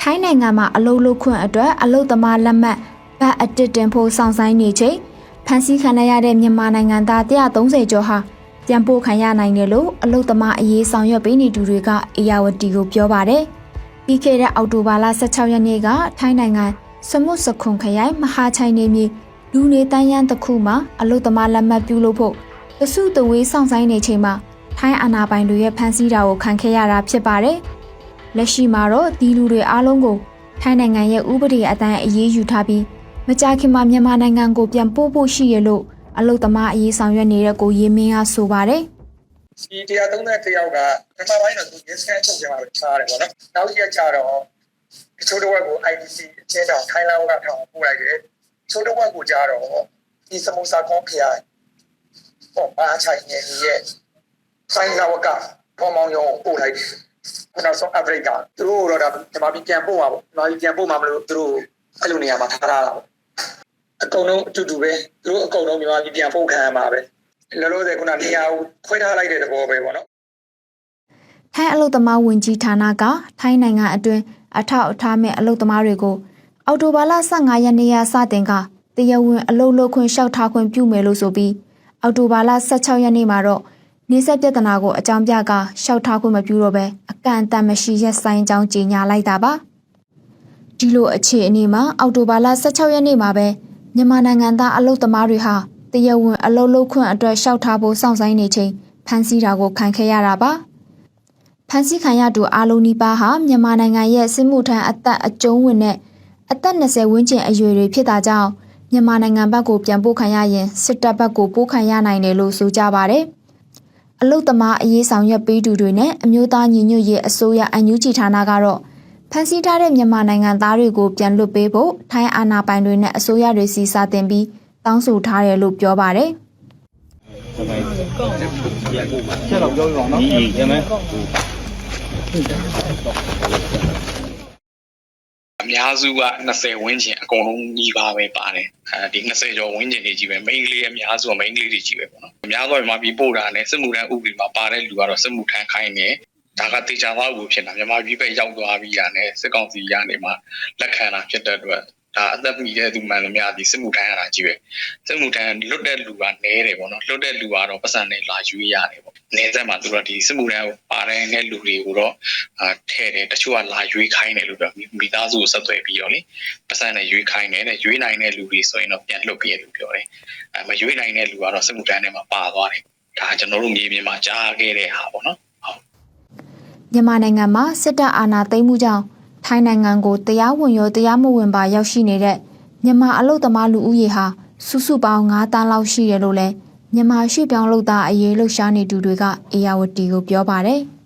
ထိုင်းနိုင်ငံမှာအလုပ်လုပ်ခွင့်အတွက်အလုပ်သမားလက်မှတ်ဘတ်အတစ်တင်ဖို့စောင့်ဆိုင်းနေချိန်ဖမ်းဆီးခံရတဲ့မြန်မာနိုင်ငံသား130ကျော်ဟာပြန်ပို့ခံရနိုင်တယ်လို့အလုပ်သမားအရေးဆောင်ရွက်ပေးနေသူတွေကအေယာဝတီကိုပြောပါတယ်။ပြီးခဲ့တဲ့အောက်တိုဘာလ16ရက်နေ့ကထိုင်းနိုင်ငံစမုတ်စခွန်ခရိုင်မဟာချိုင်နေမြေလူနေတန်းရန်တစ်ခုမှာအလုပ်သမားလက်မှတ်ပြုလုပ်ဖို့တစုတဝေးစောင့်ဆိုင်းနေချိန်မှာထိုင်းအာဏာပိုင်တွေရဲ့ဖမ်းဆီးတာကိုခံခဲ့ရတာဖြစ်ပါတယ်။ လက်ရှိမှာတော့ဒီလူတွေအားလုံးကိုထိုင်းနိုင်ငံရဲ့ဥပဒေအတိုင်းအရေးယူထားပြီးမကြာခင်မှာမြန်မာနိုင်ငံကိုပြန်ပို့ဖို့ရှိရလို့အလုသမားအရေးဆောင်ရွက်နေတဲ့ကိုရေးမင်းကဆိုပါတယ်ဒီ130တယောက်ကပထမပိုင်းတော့သူ yes scan ချုပ်ပြန်လာပြီးချားတယ်ပေါ့နော်။နောက်ရက်ကျတော့တချို့တစ်ဝက်ကို IDC အချင်းတောင်ထိုင်းလာကထောင်ပို့လိုက်တယ်။တချို့တစ်ဝက်ကိုကျတော့ဒီစမုစာကွန်ဖျားပေါ့အားချိုင်နေရဲ့ဆိုင်လာဝကပေါ်မောင်ရုံပို့လိုက်တယ်။ ခုနောက်ဆုံး average ကသူတို့တော့ဒါဒီမှာပြန်ပို့ပါပေါ့။ဒီမှာပြန်ပို့မှာမလို့သူတို့အဲ့လိုနေရာမှာထားထားတာပေါ့။အကုန်လုံးအတူတူပဲသူတို့အကုန်လုံးမြန်မာပြည်ပြန်ပို့ခံရမှာပဲ။လောလောဆယ်ခုနနေရာကိုခွဲထားလိုက်တဲ့သဘောပဲပေါ့နော်။ထိုင်းအလုသမားဝင်ကြီးဌာနကထိုင်းနိုင်ငံအတွင်းအထောက်အထားမဲ့အလုသမားတွေကိုအော်တိုဘာလ15ရက်နေ့ရစတင်ကတရားဝင်အလုလုပ်ခွင့်လျှောက်ထားခွင့်ပြုမယ်လို့ဆိုပြီးအော်တိုဘာလ16ရက်နေ့မှာတော့ နေဆက်ပြဿနာကိုအကြောင်းပြကလျှောက်ထားခွင့်မပြုတော့ဘဲအကန့်အသတ်မရှိရက်ဆိုင်ကြောင်းကြေညာလိုက်တာပါ။ဒီလိုအခြေအနေမှာအော်တိုဘာလ16ရက်နေ့မှာပဲမြန်မာနိုင်ငံသားအလုသမားတွေဟာတရားဝင်အလုလုပ်ခွင့်အတွက်လျှောက်ထားဖို့စောင့်ဆိုင်းနေချိန်ဖမ်းဆီးတာကိုခံခဲ့ရတာပါ။ဖမ်းဆီးခံရသူအလုံးနီးပါးဟာမြန်မာနိုင်ငံရဲ့စစ်မှုထမ်းအသက်အကျုံးဝင်တဲ့အသက်20ဝန်းကျင်အရွယ်တွေဖြစ်တာကြောင့်မြန်မာနိုင်ငံဘက်ကိုပြန်ပို့ခံရရင်စစ်တပ်ဘက်ကိုပို့ခံရနိုင်တယ်လို့ဆိုကြပါတယ်။ အလုတ်သမားအရေးဆောင်ရွက်ပေးသူတွေနဲ့အမျိုးသားညီညွတ်ရေးအစိုးရအန်ယူဂျီဌာနကတော့ဖမ်းဆီးထားတဲ့မြန်မာနိုင်ငံသားတွေကိုပြန်လွှတ်ပေးဖို့ထိုင်းအာဏာပိုင်တွေနဲ့အစိုးရတွေစီစာတင်ပြီးတောင်းဆိုထားတယ်လို့ပြောပါတယ်။ချက်တော့ပြောပြပါတော့ဒီရမယ်အ များစုက20ဝန်းကျင်အကုန်လုံးညီပါပဲပါတယ်အဲဒီ20ကျော်ဝန်းကျင်တွေကြီးပဲ main လေးအများစုက main လေးတွေကြီးပဲပေါ့နော်အများစုကမြန်မာပြည်ပို့တာနဲ့စစ်မှုထမ်းဥပဒေမှာပါတဲ့လူကတော့စစ်မှုထမ်းခိုင်းတယ်ဒါကတေချာသွားလို့ဖြစ်တာမြန်မာပြည်ပဲရောက်သွားပြီးရတယ်စစ်ကောင်စီကနေမှလက်ခံတာဖြစ်တဲ့အတွက် ဒါအသက်မီတဲ့သူမှန်လို့များဒီစစ်မှုထမ်းရတာကြီးပဲစစ်မှုထမ်းလွတ်တဲ့လူကနည်းတယ်ပေါ့နော်လွတ်တဲ့လူကတော့ပတ်စံနဲ့လာယူရတယ်ပေါ့နေဆက်မှာသူတို့ဒီစစ်မှုထမ်းကိုပါတဲ့လူတွေကိုတော့အာထဲ့တယ်တချို့ကလာယူခိုင်းတယ်လို့ပြောမိသားစုကိုဆက်သွယ်ပြီးတော့လေပတ်စံနဲ့ယူခိုင်းတယ်တဲ့ယူနိုင်တဲ့လူတွေဆိုရင်တော့ပြန်လွတ်ပြရလို့ပြောတယ်အဲမယူနိုင်တဲ့လူကတော့စစ်မှုထမ်းထဲမှာပါသွားတယ်ဒါကျွန်တော်တို့မြေပြင်မှာကြားခဲ့တဲ့ဟာပေါ့နော်မြန်မာနိုင်ငံမှာစစ်တပ်အာဏာသိမ်းမှုကြောင့် ထိုင်းနိုင်ငံကိုတရားဝင်ရောတရားမဝင်ပါရောက်ရှိနေတဲ့မြန်မာအလုတ်သမားလူဦးရေဟာစုစုပေါင်း9တန်းလောက်ရှိတယ်လို့လည်းမြန်မာရွှေ့ပြောင်းလုပ်သားအရေးလှုပ်ရှားနေသူတွေကအေယာဝတီကိုပြောပါတယ်။